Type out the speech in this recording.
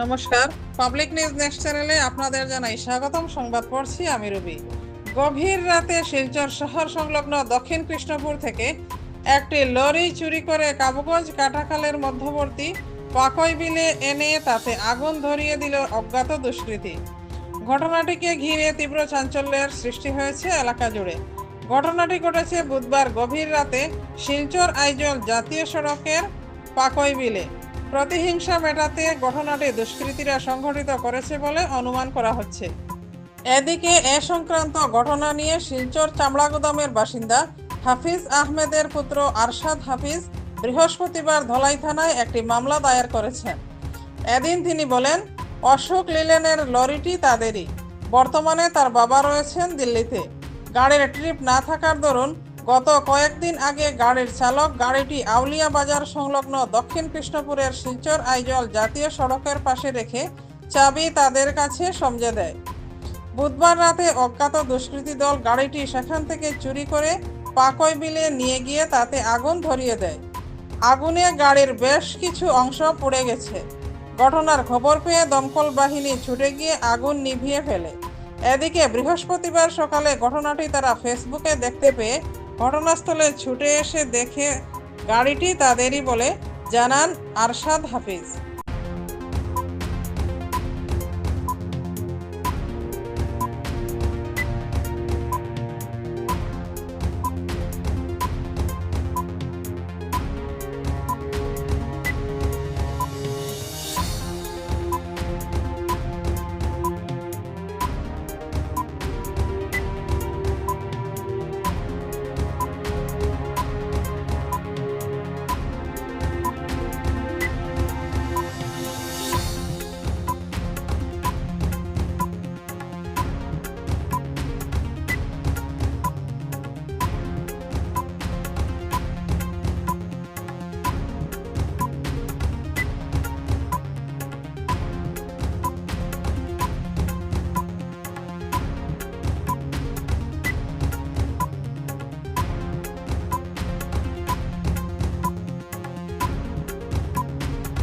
নমস্কার। Public news next চ্যানেলে আপনাদের জানাই স্বাগতম। সংবাদ পড়ছি আমি রবি। গভীর রাতে শিলচর শহর সংলগ্ন দক্ষিণ কৃষ্ণপুর থেকে একটি লরি চুরি করে কাবুগঞ্জ কাটাখালের মধ্যবর্তী পাকই বিলে এনে তাতে আগুন ধরিয়ে দিল অজ্ঞাত দুষ্কৃতী। ঘটনাটিকে ঘিরে তীব্র চাঞ্চল্যের সৃষ্টি হয়েছে এলাকা জুড়ে। ঘটনাটি ঘটেছে বুধবার গভীর রাতে শিলচর আইজল জাতীয় সড়কের পাকই বিলে। প্রতিহিংসা মেটাতে ঘটনাটি দুষ্কৃতীরা সংঘটিত করেছে বলে অনুমান করা হচ্ছে। এদিকে এ সংক্রান্ত ঘটনা নিয়ে শিলচর চামড়া গুদামের বাসিন্দা হাফিজ আহমেদের পুত্র আরশাদ হাফিজ বৃহস্পতিবার ধলাই থানায় একটি মামলা দায়ের করেছেন। এদিন তিনি বলেন, অশোক লিলেনের লরিটি তাদেরই। বর্তমানে তার বাবা রয়েছেন দিল্লিতে। গাড়ির ট্রিপ না থাকার দরুন গত কয়েকদিন আগে গাড়ির চালক গাড়িটি আউলিয়া বাজার সংলগ্ন দক্ষিণ কৃষ্ণপুরের শিলচর আইজল জাতীয় সড়কের পাশে রেখে চাবি তাদের কাছে সমঝে দেয়। বুধবার রাতে অজ্ঞাত দুষ্কৃতী দল গাড়িটি সেখান থেকে চুরি করে পাকই বিলে নিয়ে গিয়ে তাতে আগুন ধরিয়ে দেয়। আগুনে গাড়ির বেশ কিছু অংশ পুড়ে গেছে। ঘটনার খবর পেয়ে দমকল বাহিনী ছুটে গিয়ে আগুন নিভিয়ে ফেলে। এদিকে বৃহস্পতিবার সকালে ঘটনাটি তারা ফেসবুকে দেখতে পেয়ে ঘটনাস্থলে ছুটে এসে দেখে গাড়িটি তাদেরই বলে জানান আরশাদ হাফিজ।